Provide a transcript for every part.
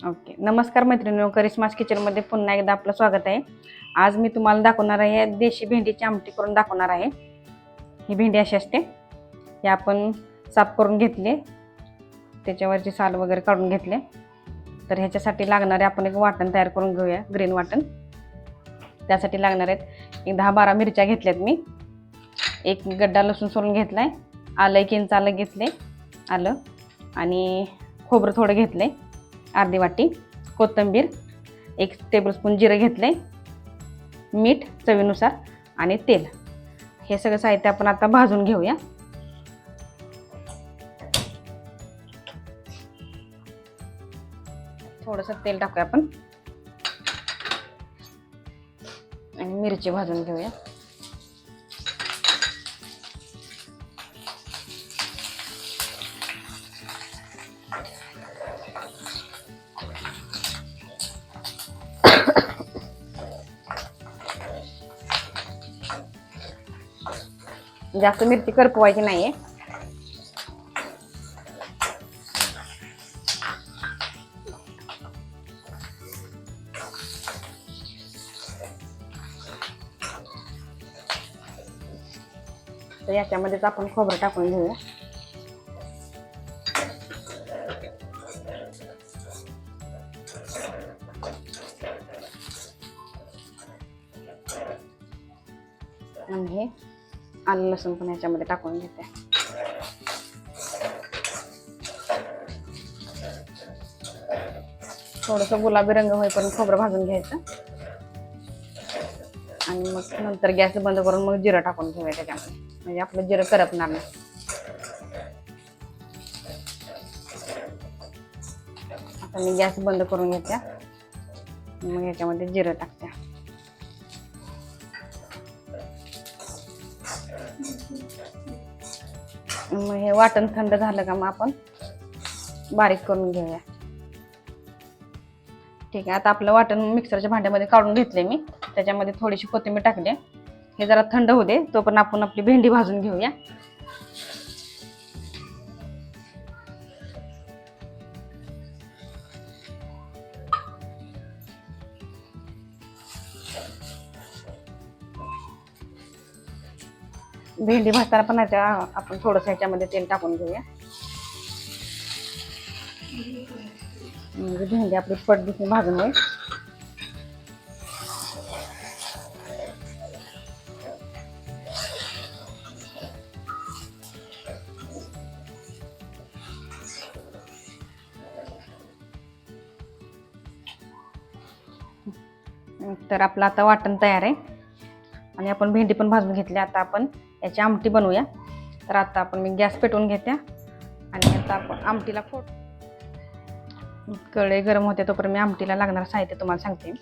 Okay. नमस्कार मैत्रिणी करिश्मास किचनमध्ये पुन्हा एकदा आपलं स्वागत आहे. आज मी तुम्हाला दाखवणार आहे देशी भेंडीची आमटी करून दाखवणार आहे. ही भेंडी अशी असते. हे आपण साफ करून घेतली त्याच्यावरची साल वगैरे काढून घेतले तर ह्याच्यासाठी लागणारे आपण एक वाटण तयार करून घेऊया ग्रीन वाटण. त्यासाठी लागणार आहेत एक दहा बारा मिरच्या घेतल्यात मी. एक गड्डा लसूण सोलून घेतला आहे आलं एक इंच आलं आहे आलं. आणि खोबरं थोडं घेतलं आहे अर्धी वाटी कोथिंबीर एक टेबलस्पून जिरं घेतले मीठ चवीनुसार आणि तेल. हे सगळं साहित्य आपण आता भाजून घेऊया. थोडंसं तेल टाकूया आपण. आणि मिरची भाजून घेऊया. जास्त मिरची करपवायची नाहीये. तर याच्यामध्येच आपण खोबरं टाकून घेऊया. आणि हे आलं लसूण पण ह्याच्यामध्ये टाकून घेते. थोडंसं गुलाबी रंग होईपर्यंत खोबरं भाजून घ्यायचं. आणि मग नंतर गॅस बंद करून मग जिरं टाकून घेऊया त्याच्यामध्ये. म्हणजे आपलं जिरं करपणार नाही. आता मी गॅस बंद करून घेत्या मग याच्यामध्ये जिरं टाकत्या मग हे वाटण थंड झालं का मग आपण बारीक करून घेऊया. ठीक आहे आता आपलं वाटण मिक्सरच्या भांड्यामध्ये काढून घेतले मी. त्याच्यामध्ये थोडीशी कोथिंबीर टाकली हे जरा थंड होऊ दे तोपर्यंत आपण आपली भेंडी भाजून घेऊया. भेंडी भाजताना पण ह्याच्या आपण थोडंसं ह्याच्यामध्ये तेल टाकून घेऊया. म्हणजे भेंडी आपली पटदिशी भाजून होईल तर आपलं आता वाटण तयार आहे. आणि आपण भेंडी पण भाजून घेतली आता आपण. याची आमटी बनवूया. तर आता आपण मी गॅस पेटवून घेत्या आणि आता आपण आमटीला फोड कढई गरम होते तोपर्यंत मी आमटीला लागणार साहित्य तुम्हाला सांगते.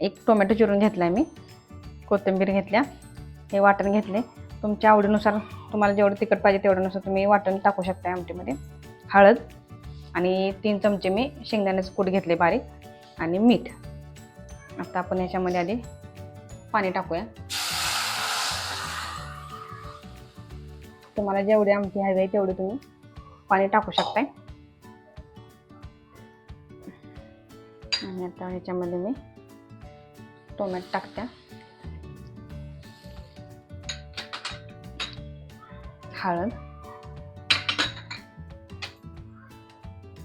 एक टोमॅटो चिरून घेतला आहे मी. कोथिंबीर घेतल्या. हे वाटण घेतले. तुमच्या आवडीनुसार तुम्हाला जेवढं तिखट पाहिजे तेवढ्यानुसार तुम्ही वाटण टाकू शकता आमटीमध्ये. हळद आणि तीन चमचे मी शेंगदाण्याचं कूट घेतले बारीक आणि मीठ. आता आपण याच्यामध्ये आधी पाणी टाकूया. तुम्हाला जेवढी आमटी हवी आहे तेवढी तुम्ही पाणी टाकू शकताय. आणि आता ह्याच्यामध्ये मी टोमॅटो टाकत्या हळद.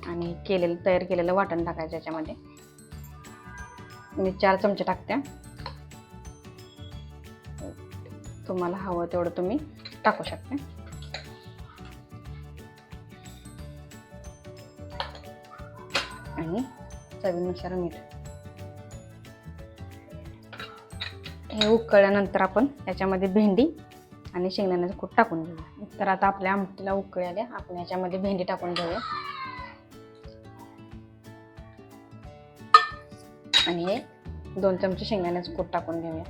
आणि केलेलं तयार केलेलं वाटण टाकायचं याच्यामध्ये मी चार चमचे टाकत्या तुम्हाला हवं तेवढं तुम्ही टाकू शकता आणि चवीनुसार मीठ हे उकळल्यानंतर आपण याच्यामध्ये भेंडी आणि शेंगदाण्याचं कूट टाकून घेऊया. तर आता आपल्या आमटीला उकळल्या आपण याच्यामध्ये भेंडी टाकून घेऊया. आणि हे दोन चमचे शेंगदाण्याचं कूट टाकून घेऊया.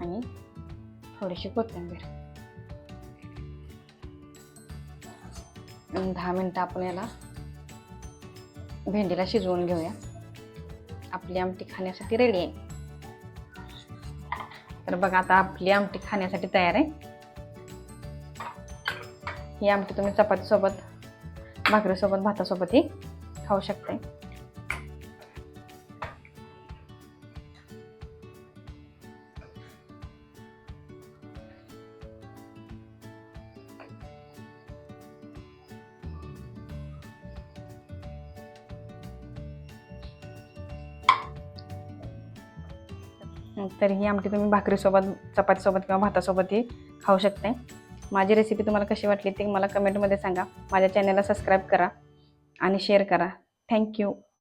आणि थोडीशी कोथिंबीर. आणि दहा मिनटं आपण याला भेंडीला शिजवून घेऊया. आपली आमटी खाण्यासाठी रेडी आहे. तर बघा आता आपली आमटी खाण्यासाठी तयार आहे. ही आमटी तुम्ही चपातीसोबत भाकरीसोबत भातासोबतही खाऊ शकताय. तर ही आमटी तुम्ही भाकरीसोबत चपातीसोबत किंवा भातासोबतही खाऊ शकते. माझी रेसिपी तुम्हाला कशी वाटली ते मला कमेंटमध्ये सांगा. माझ्या चॅनलला सबस्क्राईब करा आणि शेअर करा. थँक्यू